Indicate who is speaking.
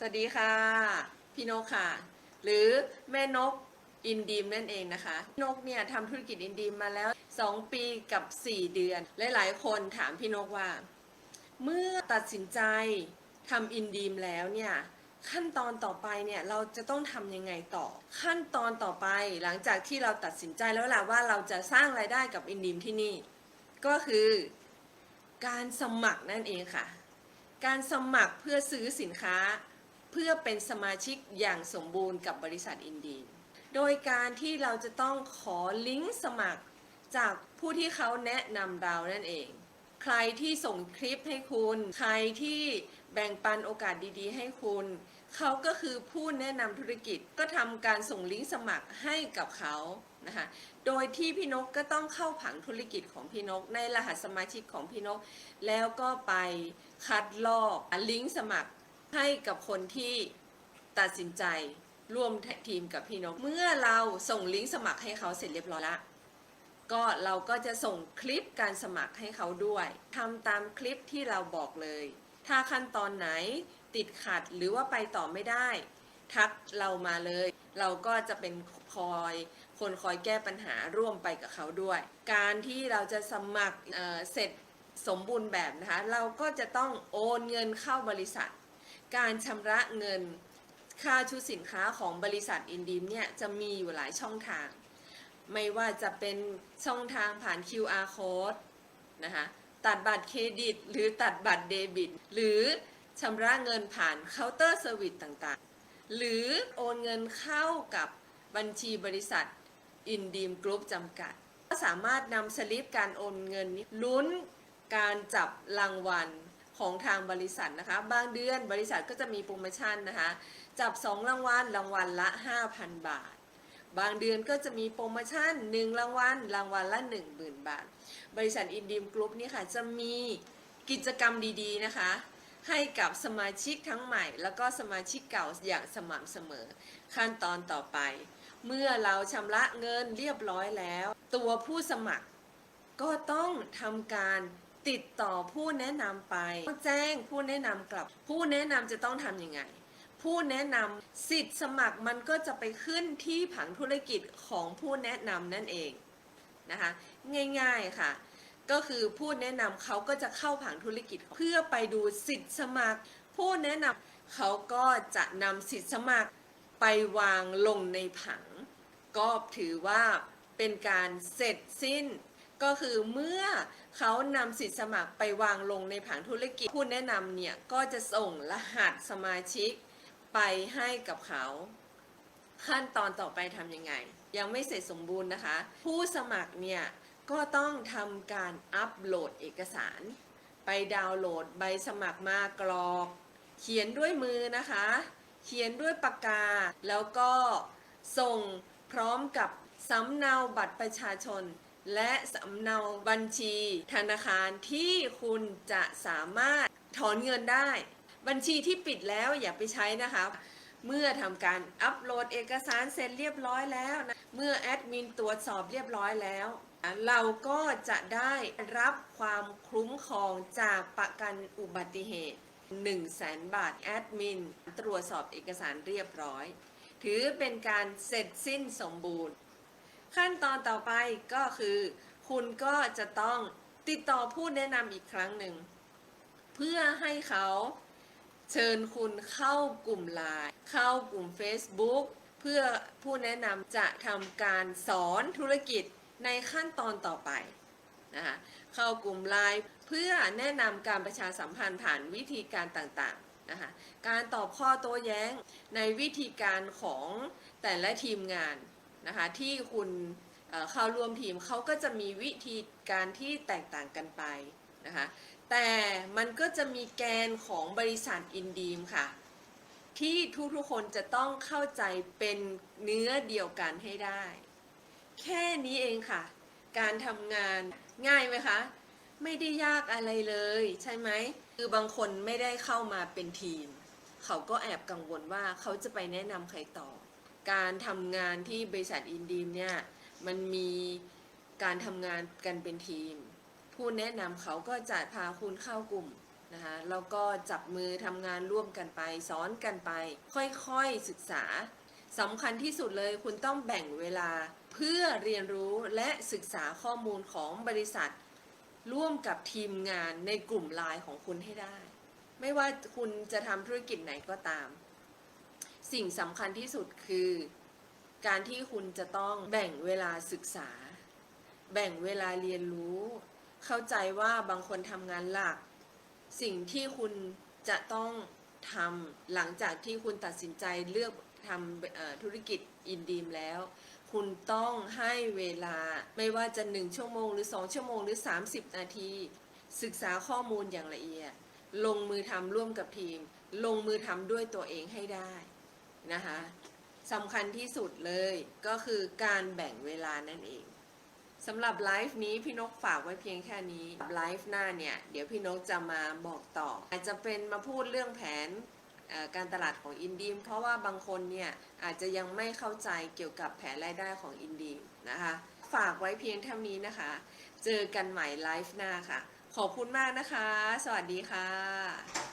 Speaker 1: สวัสดีค่ะ พี่นกค่ะ หรือแม่นกอินดีมนั่นเองนะคะ นกเนี่ยทำธุรกิจอินดีมมาแล้ว 2 ปีกับ 4 เดือน หลายๆ คนถามพี่นกว่า เมื่อตัดสินใจทำอินดีมแล้วเนี่ยขั้นตอนต่อไปเนี่ยเราจะต้องทำยังไงต่อ ขั้นตอนต่อไปหลังจากที่เราตัดสินใจแล้วแหละว่าเราจะสร้างรายได้กับอินดีมที่นี่ ก็คือการสมัครนั่นเองค่ะ การสมัครเพื่อซื้อสินค้า เพื่อเป็นสมาชิกอย่างสมบูรณ์กับบริษัทอินดี โดยการที่เราจะต้องขอลิงก์สมัครจากผู้ที่เขาแนะนำเรานั่นเอง ใครที่ส่งคลิปให้คุณ ใครที่แบ่งปันโอกาสดีๆ ให้คุณ เขาก็คือผู้แนะนำธุรกิจก็ทำการส่งลิงก์สมัครให้กับเขานะคะ โดยที่พี่นกก็ต้องเข้าผังธุรกิจของพี่นก ในรหัสสมาชิกของพี่นก แล้วก็ไปคัดลอกลิงก์สมัคร ให้กับคนที่ตัดสินใจร่วมทีมกับพี่นก เมื่อเราส่งลิงก์สมัครให้เขาเสร็จเรียบร้อยละก็เราก็จะส่งคลิปการสมัครให้เขาด้วยทำตามคลิปที่เราบอกเลย ถ้าขั้นตอนไหนติดขัดหรือว่าไปต่อไม่ได้ ทักเรามาเลย เราก็จะเป็นคอยคนคอยแก้ปัญหาร่วมไปกับเขาด้วย การที่เราจะสมัครเเสร็จสมบูรณ์แบบนะคะ เราก็จะต้องโอนเงินเข้าบริษัท การชำระเงินค่าชุดสินค้าของบริษัทอินดีมเนี่ยจะมีอยู่หลายช่องทาง ไม่ว่าจะเป็นช่องทางผ่าน QR code นะคะตัดบัตรเครดิต หรือตัดบัตรเดบิต หรือชำระเงินผ่านเคาน์เตอร์เซอร์วิสต่างๆ หรือโอนเงินเข้ากับบัญชีบริษัทอินดีมกรุ๊ปจำกัด ก็สามารถนำสลิปการโอนเงินลุ้นการจับรางวัล ของทางบริษัทนะคะ บางเดือนบริษัทก็จะมีโปรโมชั่นนะคะ จับ 2 รางวัลรางวัลละ 5,000 บาท บางเดือนก็จะมีโปรโมชั่น 1 รางวัลรางวัลละ 10,000 บาท บริษัทอินดีมกรุ๊ปนี่ค่ะจะมีกิจกรรมดีๆนะคะให้กับสมาชิกทั้งใหม่ แล้วก็สมาชิกเก่าอย่างสม่ำเสมอ ขั้นตอนต่อไป เมื่อเราชำระเงินเรียบร้อยแล้ว ตัวผู้สมัครก็ต้องทำการ ติดต่อผู้แนะนำไปแจ้งผู้แนะนำกลับ ผู้แนะนำจะต้องทำยังไง ผู้แนะนำสิทธิ์สมัครมันก็จะไปขึ้นที่ผังธุรกิจของผู้แนะนำนั่นเองนะคะง่ายๆค่ะ ก็คือผู้แนะนำเขาก็จะเข้าผังธุรกิจเพื่อไปดูสิทธิ์สมัคร ผู้แนะนำเขาก็จะนำสิทธิ์สมัครไปวางลงในผัง ก็ถือว่าเป็นการเสร็จสิ้น ก็คือเมื่อเขานำสิทธิ์สมัครไปวางลงในผังธุรกิจผู้แนะนำเนี่ยก็จะส่งรหัสสมาชิกไปให้กับเขา ขั้นตอนต่อไปทำยังไง ยังไม่เสร็จสมบูรณ์นะคะ ผู้สมัครเนี่ยก็ต้องทำการอัปโหลดเอกสาร ไปดาวน์โหลดใบสมัครมากรอก เขียนด้วยมือนะคะ เขียนด้วยปากกา แล้วก็ส่งพร้อมกับสำเนาบัตรประชาชน และสำเนาบัญชีธนาคารที่คุณจะสามารถถอนเงินได้ บัญชีที่ปิดแล้วอย่าไปใช้นะคะเมื่อทำการอัปโหลดเอกสารเสร็จเรียบร้อยแล้วนะเมื่อแอดมินตรวจสอบเรียบร้อยแล้ว เราก็จะได้รับความคุ้มครองจากประกันอุบัติเหตุ 1 0 0 0 0แสนบาทแอดมินตรวจสอบเอกสารเรียบร้อย ถือเป็นการเสร็จสิ้นสมบูรณ์ ขั้นตอนต่อไปก็คือ คุณก็จะต้องติดต่อผู้แนะนำอีกครั้งหนึ่ง เพื่อให้เขาเชิญคุณเข้ากลุ่มไลน์เข้ากลุ่ม Facebook เพื่อผู้แนะนำจะทำการสอนธุรกิจในขั้นตอนต่อไปนะคะเข้ากลุ่มไลน์เพื่อแนะนำการประชาสัมพันธ์ผ่านวิธีการต่างๆนะคะการตอบข้อโต้แย้งในวิธีการของแต่ละทีมงาน นะคะที่คุณเข้าร่วมทีมเขาก็จะมีวิธีการที่แตกต่างกันไปนะคะแต่มันก็จะมีแกนของบริษัทอินดีมค่ะ ที่ทุกๆคนจะต้องเข้าใจเป็นเนื้อเดียวกันให้ได้ แค่นี้เองค่ะ การทำงานง่ายไหมคะ ไม่ได้ยากอะไรเลยใช่ไหมคือบางคนไม่ได้เข้ามาเป็นทีม เขาก็แอบกังวลว่าเขาจะไปแนะนำใครต่อ การทำงานที่บริษัทอินดีมเนี่ยมันมีการทำงานกันเป็นทีม ผู้แนะนำเขาก็จะพาคุณเข้ากลุ่มนะคะแล้วก็จับมือทำงานร่วมกันไปสอนกันไป ค่อยๆศึกษาสำคัญที่สุดเลยคุณต้องแบ่งเวลาเพื่อเรียนรู้และศึกษาข้อมูลของบริษัท ร่วมกับทีมงานในกลุ่มไลน์ของคุณให้ได้ ไม่ว่าคุณจะทำธุรกิจไหนก็ตาม สิ่งสำคัญที่สุดคือ การที่คุณจะต้องแบ่งเวลาศึกษา แบ่งเวลาเรียนรู้ เข้าใจว่าบางคนทำงานหลัก สิ่งที่คุณจะต้องทำหลังจากที่คุณตัดสินใจเลือกทำธุรกิจอินดีมแล้ว คุณต้องให้เวลาไม่ว่าจะ 1 ชั่วโมงหรือ 2 ชั่วโมงหรือ 30 นาที ศึกษาข้อมูลอย่างละเอียด ลงมือทำร่วมกับทีม ลงมือทำด้วยตัวเองให้ได้ นะคะสำคัญที่สุดเลยก็คือการแบ่งเวลานั่นเองสำหรับไลฟ์นี้พี่นกฝากไว้เพียงแค่นี้ไลฟ์หน้าเนี่ย เดี๋ยวพี่นกจะมาบอกต่อ อาจจะเป็นมาพูดเรื่องแผนการตลาดของอินดีมเพราะว่าบางคนเนี่ยอาจจะยังไม่เข้าใจเกี่ยวกับแผนรายได้ของอินดีมนะคะ ฝากไว้เพียงเท่านี้นะคะ เจอกันใหม่ไลฟ์หน้าค่ะ ขอบคุณมากนะคะ สวัสดีค่ะ